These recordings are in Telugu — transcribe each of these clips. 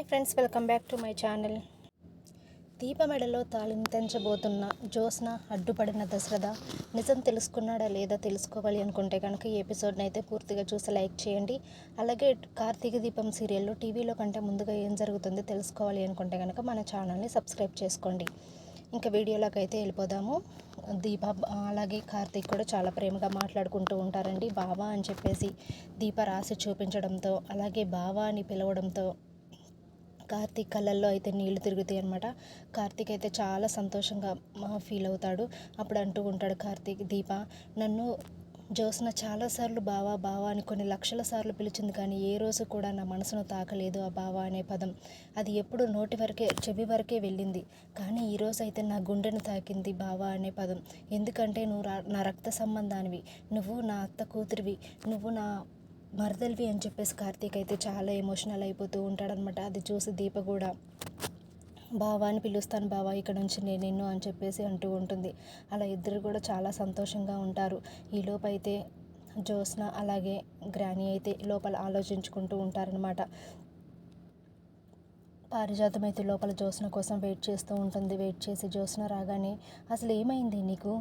Hi friends welcome back to my channel. దీపమెడలో తాళిని తెంచబోతున్న జ్యోత్స్న అడ్డుపడిన దశరథ నిజం తెలుసుకున్నాడా లేదా తెలుసుకోవాలి అనుకుంటే కనుక ఈ ఎపిసోడ్ని అయితే పూర్తిగా చూసి లైక్ చేయండి. అలాగే కార్తీక దీపం సీరియల్లో టీవీలో కంటే ముందుగా ఏం జరుగుతుందో తెలుసుకోవాలి అనుకుంటే కనుక మన ఛానల్ని సబ్స్క్రైబ్ చేసుకోండి. ఇంకా వీడియోలోకి అయితే వెళ్ళిపోదాము. దీప అలాగే కార్తీక్ కూడా చాలా ప్రేమగా మాట్లాడుకుంటూ ఉంటారండి. బావా అని చెప్పేసి దీప రాసి చూపించడంతో అలాగే బావా అని పిలవడంతో కార్తీక్ కళ్ళల్లో అయితే నీళ్ళు తిరుగుతాయి అనమాట కార్తీక్ అయితే చాలా సంతోషంగా ఫీల్ అవుతాడు. అప్పుడు అంటూ ఉంటాడు కార్తీక్ దీప నన్ను జ్యోత్స్న చాలాసార్లు బావా బావా అని కొన్ని లక్షల సార్లు పిలిచింది కానీ ఏ రోజు కూడా నా మనసును తాకలేదు ఆ బావా అనే పదం. అది ఎప్పుడు నోటి వరకే చెవి వరకే వెళ్ళింది. కానీ ఈరోజు అయితే నా గుండెను తాకింది బావా అనే పదం. ఎందుకంటే నువ్వు రా- నా రక్త సంబంధానివి. నువ్వు నా అత్త కూతురివి. నువ్వు నా మరదలివి అని చెప్పేసి కార్తీక్ అయితే చాలా ఎమోషనల్ అయిపోతూ ఉంటాడనమాట అది చూసి దీప కూడా బావా అని పిలుస్తాను బావా ఇక్కడ నుంచి నేను నిన్ను అని చెప్పేసి అంటూ ఉంటుంది. అలా ఇద్దరు కూడా చాలా సంతోషంగా ఉంటారు. ఈలోపు అయితే జ్యోత్స్న అలాగే గ్రాని అయితే లోపల ఆలోచించుకుంటూ ఉంటారనమాట పారిజాతం అయితే లోపల జ్యోత్స్న కోసం వెయిట్ చేస్తూ ఉంటుంది. వెయిట్ చేసి జ్యోత్స్న రాగానే అసలు ఏమైంది నీకు?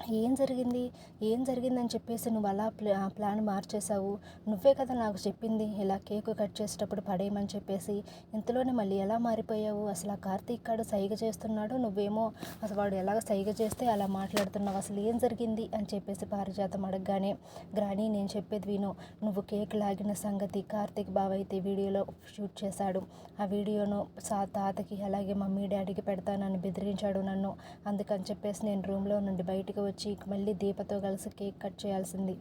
ఏం జరిగింది? ఏం జరిగిందని చెప్పేసి నువ్వు అలా ప్లా ప్లాన్ మార్చేశావు. నువ్వే కదా నాకు చెప్పింది ఇలా కేక్ కట్ చేసేటప్పుడు పడేయమని చెప్పేసి. ఇంతలోనే మళ్ళీ ఎలా మారిపోయావు? అసలు ఆ కార్తీక్ కాడు సైగ చేస్తున్నాడు నువ్వేమో అసలు వాడు ఎలాగ సైగ చేస్తే అలా మాట్లాడుతున్నావు? అసలు ఏం జరిగింది? అని చెప్పేసి పారిజాతం అడగగానే గ్రాని నేను చెప్పేది విను. నువ్వు కేక్ లాగిన సంగతి కార్తీక్ బావ అయితే వీడియోలో షూట్ చేశాడు. ఆ వీడియోను సా తాతకి అలాగే మమ్మీ డాడీకి పెడతానని బెదిరించాడు నన్ను. అందుకని చెప్పేసి నేను రూమ్లో నుండి బయటకు వచ్చి మళ్ళీ దీపతో కలిసి కేక్ కట్ చేయాల్సింది.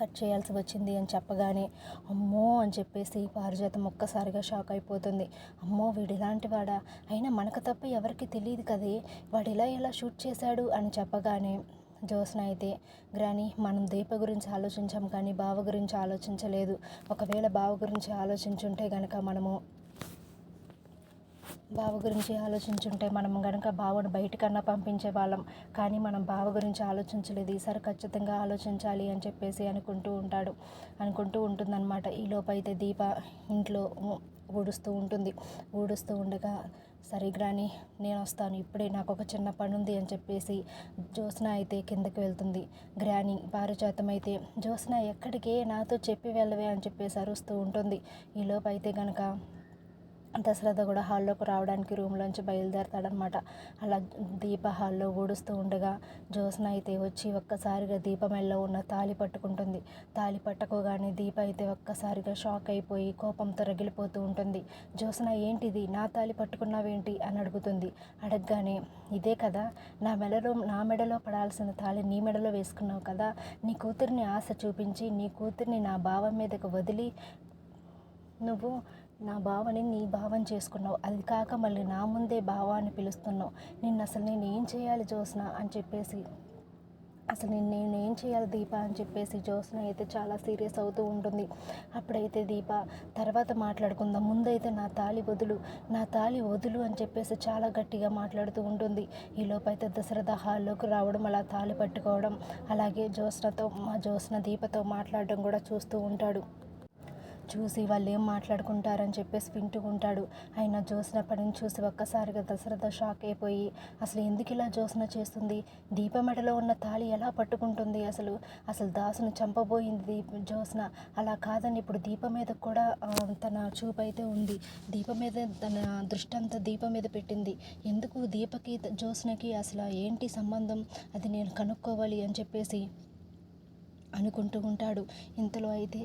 కట్ చేయాల్సి వచ్చింది అని చెప్పగానే అమ్మో అని చెప్పేసి పారిజాతం ఒక్కసారిగా షాక్ అయిపోతుంది. అమ్మో వీడు ఇలాంటి వాడా? అయినా మనకు తప్ప ఎవరికి తెలియదు కదే. వాడు ఇలా ఎలా షూట్ చేశాడు అని చెప్పగానే జ్యోత్స్న అయితే గ్రాని మనం దీప గురించి ఆలోచించాం కానీ బావ గురించి ఆలోచించలేదు. ఒకవేళ బావ గురించి ఆలోచించుంటే గనక మనము బావ గురించి ఆలోచించుంటే మనం గనక బావను బయటకన్నా పంపించే వాళ్ళం. కానీ మనం బావ గురించి ఆలోచించలేదు. ఈసారి ఖచ్చితంగా ఆలోచించాలి అని చెప్పేసి అనుకుంటూ ఉంటాడు. అనుకుంటూ ఉంటుందన్నమాట. ఈ అయితే దీప ఇంట్లో ఊడుస్తూ ఉంటుంది. ఊడుస్తూ ఉండగా సరే గ్రాని నేను వస్తాను. ఇప్పుడే నాకు ఒక చిన్న పని ఉంది అని చెప్పేసి జ్యోత్స్న అయితే కిందకి వెళ్తుంది. గ్రాని పారిజాతం అయితే జ్యోత్స్న ఎక్కడికే నాతో చెప్పి వెళ్ళవే అని చెప్పేసి అరుస్తూ ఉంటుంది. ఈలోపు అయితే గనక దశరథ కూడా హాల్లోకి రావడానికి రూమ్లోంచి బయలుదేరతాడనమాట. అలా దీప హాల్లో ఊడుస్తూ ఉండగా జ్యోత్స్న అయితే వచ్చి ఒక్కసారిగా దీపమెల్లో ఉన్న తాళి పట్టుకుంటుంది. తాళి పట్టుకోగానే దీప అయితే ఒక్కసారిగా షాక్ అయిపోయి కోపంతో రగిలిపోతూ ఉంటుంది. జ్యోత్స్న ఏంటిది? నా తాళి పట్టుకున్నావేంటి? అని అడుగుతుంది. అడగగానే ఇదే కదా నా మెడలో నా మెడలో పడాల్సిన తాళి నీ మెడలో వేసుకున్నావు కదా నీ కూతుర్ని ఆశ చూపించి నీ కూతుర్ని నా భావం మీదకు వదిలి నువ్వు నా భావని నీ భావం చేసుకున్నావు. అది కాక మళ్ళీ నా ముందే భావ అని పిలుస్తున్నావు. నిన్ను అసలు నేను ఏం చేయాలి జోస్న అని చెప్పేసి అసలు నేను నేను ఏం చేయాలి దీప అని చెప్పేసి జోస్న అయితే చాలా సీరియస్ అవుతూ ఉంటుంది. అప్పుడైతే దీప తర్వాత మాట్లాడుకుందాం. ముందైతే నా తాళి వదులు నా తాళి వదులు అని చెప్పేసి చాలా గట్టిగా మాట్లాడుతూ ఉంటుంది. ఈ లోపైతే దశరథ హాల్లోకి రావడం అలా తాళి పట్టుకోవడం అలాగే జోస్నతో మా జోస్న దీపతో మాట్లాడడం కూడా చూస్తూ ఉంటాడు. చూసి వాళ్ళు ఏం మాట్లాడుకుంటారని చెప్పేసి వింటూ ఉంటాడు ఆయన జ్యోత్స్న పనిని చూసి ఒక్కసారిగా దశరథ షాక్ అయిపోయి అసలు ఎందుకు ఇలా జ్యోత్స్న చేస్తుంది? దీపమెడలో ఉన్న తాళి ఎలా పట్టుకుంటుంది అసలు? అసలు దాసును చంపబోయింది దీప జ్యోత్స్న అలా కాదని ఇప్పుడు దీపం మీద కూడా తన చూపు అయితే ఉంది. దీప మీద తన దృష్టి అంతా దీప మీద పెట్టింది. ఎందుకు దీపకి జ్యోత్స్నకి అసలు ఏంటి సంబంధం? అది నేను కనుక్కోవాలి అని చెప్పేసి అనుకుంటూ ఉంటాడు. ఇంతలో అయితే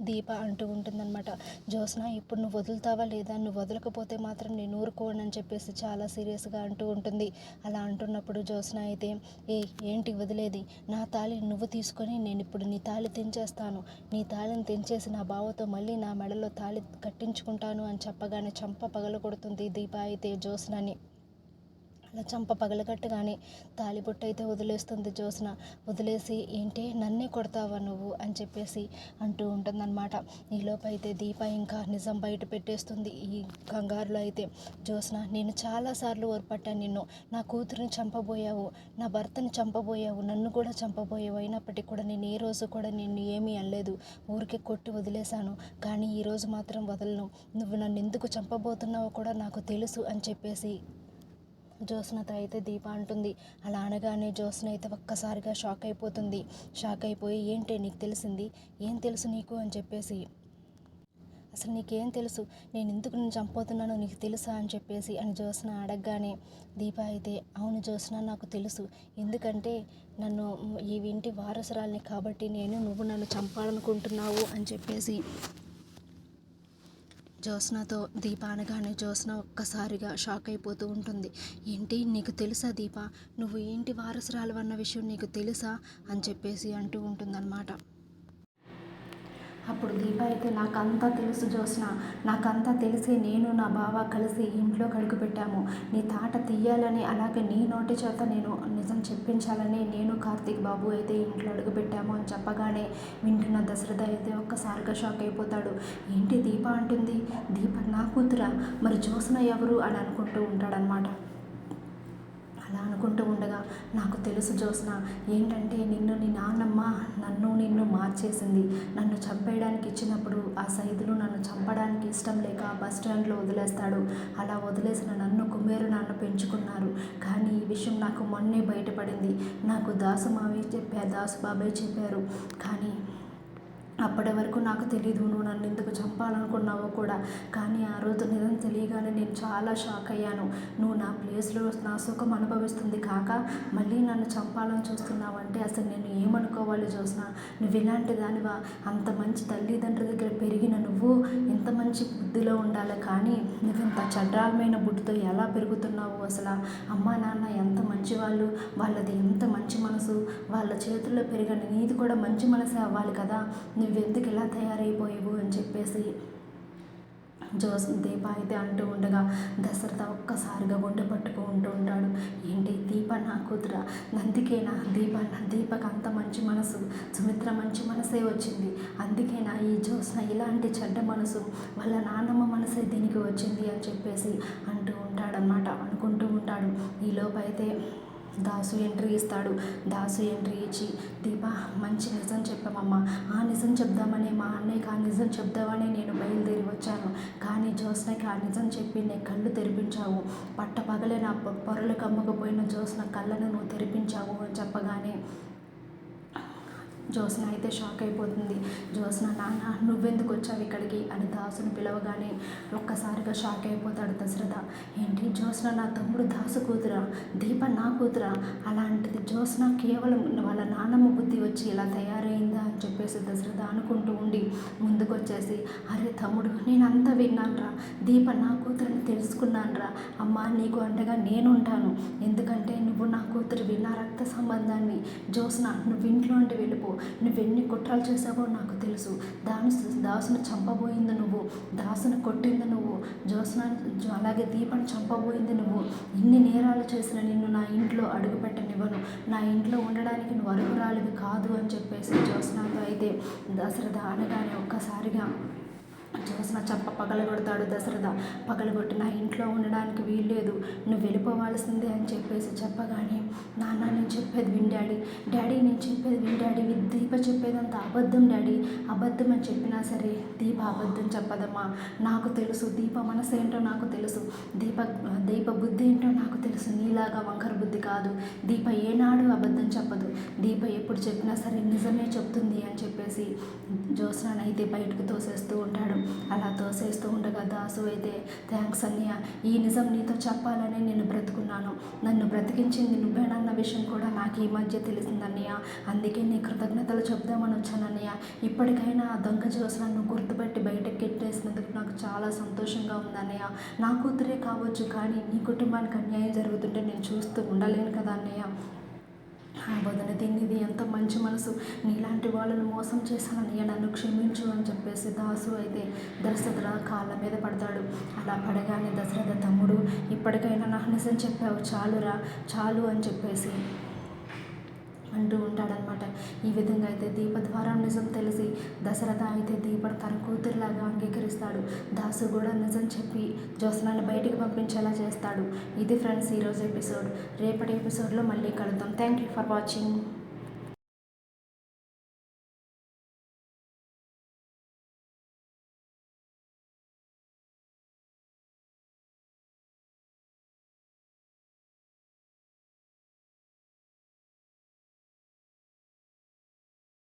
దీప అంటూ ఉంటుందన్నమాట. జ్యోత్స్న ఇప్పుడు నువ్వు వదులుతావా లేదా? నువ్వు వదలకపోతే మాత్రం నేను ఊరుకోను అని చెప్పేసి చాలా సీరియస్గా అంటూ ఉంటుంది. అలా అంటున్నప్పుడు జ్యోత్స్న అయితే ఏ ఏంటి వదిలేది? నా తాళి నువ్వు తీసుకొని నేను ఇప్పుడు నీ తాళి తెంచేస్తాను. నీ తాళిని తెంచేసి నా బావతో మళ్ళీ నా మెడలో తాళి కట్టించుకుంటాను అని చెప్పగానే చంప పగల కొడుతుంది దీప అయితే జ్యోత్స్నని అలా చంప పగలగట్టగానే తాలిబొట్టు అయితే వదిలేస్తుంది జ్యోత్స్న. వదిలేసి ఏంటి నన్నే కొడతావా నువ్వు? అని చెప్పేసి అంటూ ఉంటుందన్నమాట. ఈలోపైతే దీప ఇంకా నిజం బయట పెట్టేస్తుంది. ఈ కంగారులో అయితే జ్యోత్స్న నేను చాలాసార్లు ఓర్పట్టాను నిన్ను. నా కూతురిని చంపబోయావు నా భర్తని చంపబోయావు నన్ను కూడా చంపబోయావు. అయినప్పటికీ కూడా నేను ఏ రోజు కూడా నిన్ను ఏమీ అనలేదు. ఊరికే కొట్టి వదిలేశాను. కానీ ఈరోజు మాత్రం వదలను. నువ్వు నన్ను ఎందుకు చంపబోతున్నావో కూడా నాకు తెలుసు అని చెప్పేసి జ్యోత్స్నతో అయితే దీప అంటుంది. అలా అనగానే జ్యోత్స్న అయితే ఒక్కసారిగా షాక్ అయిపోతుంది. షాక్ అయిపోయి ఏంటి నీకు తెలిసింది? ఏం తెలుసు నీకు? అని చెప్పేసి అసలు నీకేం తెలుసు? నేను ఎందుకు నేను చంపుతున్నానో నీకు తెలుసా? అని చెప్పేసి అని జ్యోత్స్న అడగగానే దీప అయితే అవును జ్యోత్స్న నాకు తెలుసు. ఎందుకంటే నన్ను ఈ ఇంటి వారసురాల్ని కాబట్టి నేను నువ్వు నన్ను చంపాలనుకుంటున్నావు అని చెప్పేసి జ్యోత్స్నతో దీప అనగానే జ్యోత్స్న ఒక్కసారిగా షాక్ అయిపోతూ ఉంటుంది. ఏంటి? నీకు తెలుసా దీప? నువ్వు ఏంటి వారసురాలు అన్న విషయం నీకు తెలుసా? అని చెప్పేసి అంటూ ఉంటుందన్నమాట. అప్పుడు దీప అయితే నాకంతా తెలుసు జోస్న నాకంతా తెలిసి నేను నా బావ కలిసి ఇంట్లో కడుగు పెట్టాము. నీ తాట తీయాలని అలాగే నీ నోటి చేత నేను నిజం చెప్పించాలని నేను కార్తీక్ బాబు అయితే ఇంట్లో అడుగు పెట్టాము అని చెప్పగానే వింటున్న దశరథ అయితే ఒక్కసారిగా షాక్ అయిపోతాడు. ఏంటి దీప అంటుంది? దీప నా కూతురా? మరి జ్యోత్స్న ఎవరు అని అనుకుంటూ ఉంటాడనమాట అలా అనుకుంటూ ఉండగా నాకు తెలుసు జ్యోత్స్న ఏంటంటే నిన్ను నీ నాన్నమ్మ నన్ను నిన్ను మార్చేసింది. నన్ను చంపేయడానికి ఇచ్చినప్పుడు ఆ సైదులు నన్ను చంపడానికి ఇష్టం లేక బస్ స్టాండ్లో వదిలేస్తాడు. అలా వదిలేసిన నన్ను కుమ్మేరు నాన్న పెంచుకున్నారు. కానీ ఈ విషయం నాకు మొన్నే బయటపడింది. నాకు దాసు మావి చెప్పారు దాసు బాబాయ్ చెప్పారు. కానీ అప్పటి వరకు నాకు తెలీదు నువ్వు నన్ను ఎందుకు చంపాలనుకున్నావో కూడా. కానీ ఆ రోజు నిజం తెలియగానే నేను చాలా షాక్ అయ్యాను. నువ్వు నా ప్లేస్లో నా సుఖం అనుభవిస్తుంది కాక మళ్ళీ నన్ను చంపాలని చూస్తున్నావు అంటే అసలు నేను ఏమనుకోవాలి చూసిన నువ్వు ఇలాంటి దానివా? అంత మంచి తల్లిదండ్రుల దగ్గర పెరిగిన నువ్వు ఇంత మంచి బుద్ధిలో ఉండాలి? కానీ నువ్వు ఇంత చడ్రాలమైన బుద్ధితో ఎలా పెరుగుతున్నావు అసలు? అమ్మ నాన్న ఎంత మంచి వాళ్ళు వాళ్ళది ఎంత మంచి మనసు? వాళ్ళ చేతుల్లో పెరిగిన నీది కూడా మంచి మనసే అవ్వాలి కదా. నువ్వెందుకు ఇలా తయారైపోయావు అని చెప్పేసి జోస్ దీప అయితే అంటూ ఉండగా దశరథ ఒక్కసారిగా గుండె పట్టుకుంటూ ఉంటాడు. ఏంటి దీప నా కూతుర? అందుకేనా దీప దీపకు అంత మంచి మనసు. సుమిత్ర మంచి మనసే వచ్చింది. అందుకేనా ఈ జోస్న ఇలాంటి చెడ్డ మనసు? వాళ్ళ నాన్నమ్మ మనసే దీనికి వచ్చింది అని చెప్పేసి అంటూ ఉంటాడనమాట అనుకుంటూ ఉంటాడు. ఈలోపు అయితే దాసు ఎంట్రీ ఇస్తాడు. దాసు ఎంట్రీ ఇచ్చి దీప మంచి నిజం చెప్పామమ్మా ఆ నిజం చెప్దామని మా అన్నయ్యకి ఆ నిజం చెప్దామని నేను బయలుదేరి వచ్చాను. కానీ జ్యోత్స్నకి ఆ నిజం చెప్పి నీ కళ్ళు తెరిపించావు. పట్ట పగలే నా పొరలు కమ్మకపోయిన జ్యోత్స్న కళ్ళను నువ్వు తెరిపించావు అని చెప్పగానే జ్యోత్స్న అయితే షాక్ అయిపోతుంది. జ్యోత్స్న నాన్న నువ్వెందుకు వచ్చావు ఇక్కడికి? అని దాసుని పిలవగానే ఒక్కసారిగా షాక్ అయిపోతాడు దశరథ. ఏంటి? జ్యోత్స్న నా తమ్ముడు దాసు కూతురా? దీప నా కూతురా? అలాంటిది జ్యోత్స్న కేవలం వాళ్ళ నాన్నమ్మ బుద్ధి వచ్చి ఇలా తయారై అని చెప్పేసి దశరథ అనుకుంటూ ఉండి ముందుకొచ్చేసి అరే తమ్ముడు నేను అంతా విన్నానురా. దీప నా కూతురని తెలుసుకున్నానురా. అమ్మా నీకు అండగా నేను ఉంటాను ఎందుకంటే నువ్వు నా కూతురివి నా రక్త సంబంధాన్ని. జ్యోత్స్న నువ్వు ఇంట్లోంటి వెళ్ళిపో. నువ్వు ఎన్ని కుట్రలు చేసావో నాకు తెలుసు. దాని దాసును చంపబోయింది నువ్వు. దాసును కొట్టింది నువ్వు. జో- అలాగే దీపం చంపబోయింది నువ్వు. ఇన్ని నేరాలు చేసిన నిన్ను నా ఇంట్లో అడుగు పెట్టనివ్వను నా ఇంట్లో ఉండడానికి నువ్వు అర్హురాలివి కాదు అని చెప్పేసి జ్యోత్స్నాతో అయితే దశరథ అనగానే ఒక్కసారిగా చూసిన చంప పగలగొడతాడు దశరథ. పగలగొట్టి నా ఇంట్లో ఉండడానికి వీల్లేదు. నువ్వు వెళ్ళిపోవాల్సిందే అని చెప్పేసి చెప్పగానే నాన్న నేను చెప్పేది విన్ డాడీ. డాడీ నేను చెప్పేది విన్ డాడీ. దీప చెప్పేదంతా అబద్ధం డాడీ. అబద్ధం అని చెప్పినా సరే దీప అబద్ధం చెప్పదమ్మా. నాకు తెలుసు దీప మనసు ఏంటో నాకు తెలుసు. దీప దీప బుద్ధి ఏంటో నాకు తెలుసు. నీలాగా వంకర బుద్ధి కాదు. దీప ఏనాడు అబద్ధం చెప్పదు. దీప ఎప్పుడు చెప్పినా సరే నిజమే చెప్తుంది అని చెప్పేసి జ్యోత్స్నాన్ని అయితే బయటకు తోసేస్తూ ఉంటాడు. అలా తోసేస్తూ ఉండగా దాసు అయితే థ్యాంక్స్ అన్నయ్య ఈ నిజం నీతో చెప్పాలని నేను బ్రతుకున్నాను. నన్ను బ్రతికించింది నువ్వేనన్న విషయం కూడా నాకు ఈ మధ్య తెలిసిందన్నయ్య. అందుకే నీ కృతజ్ఞతలు చెప్దామని వచ్చానన్నయ్య. ఇప్పటికైనా ఆ దొంగ జ్యోత్స్నాన్ని గుర్తుపెట్టి బయటకు కెట్టేసినందుకు నాకు చాలా సంతోషంగా ఉందన్నయ్య. నా కూతురే కావచ్చు కానీ నీ కుటుంబానికి అన్యాయం జరుగుతుంటే నేను చూస్తూ ఉండలేను కదా అన్నయ్య. వదిన దీనిది ఎంత మంచి మనసు. నీలాంటి వాళ్ళని మోసం చేశానని నన్ను క్షమించు అని చెప్పేసి దాసు అయితే దశరథ కాళ్ళ మీద పడతాడు. అలా పడగానే దశరథ తమ్ముడు ఇప్పటికైనా నాకు నిజం చెప్పావు చాలురా చాలు అని చెప్పేసి అంటూ ఉంటాడనమాట ఈ విధంగా అయితే దీప ద్వారా నిజం తెలిసి దశరథ అయితే దీప తన కూతురులాగా అంగీకరిస్తాడు. దాసు కూడా నిజం చెప్పి జ్యోత్స్నాన్ని బయటికి పంపించేలా చేస్తాడు. ఇది ఫ్రెండ్స్ ఈరోజు ఎపిసోడ్. రేపటి ఎపిసోడ్లో మళ్ళీ కలుద్దాం. Thank you for watching.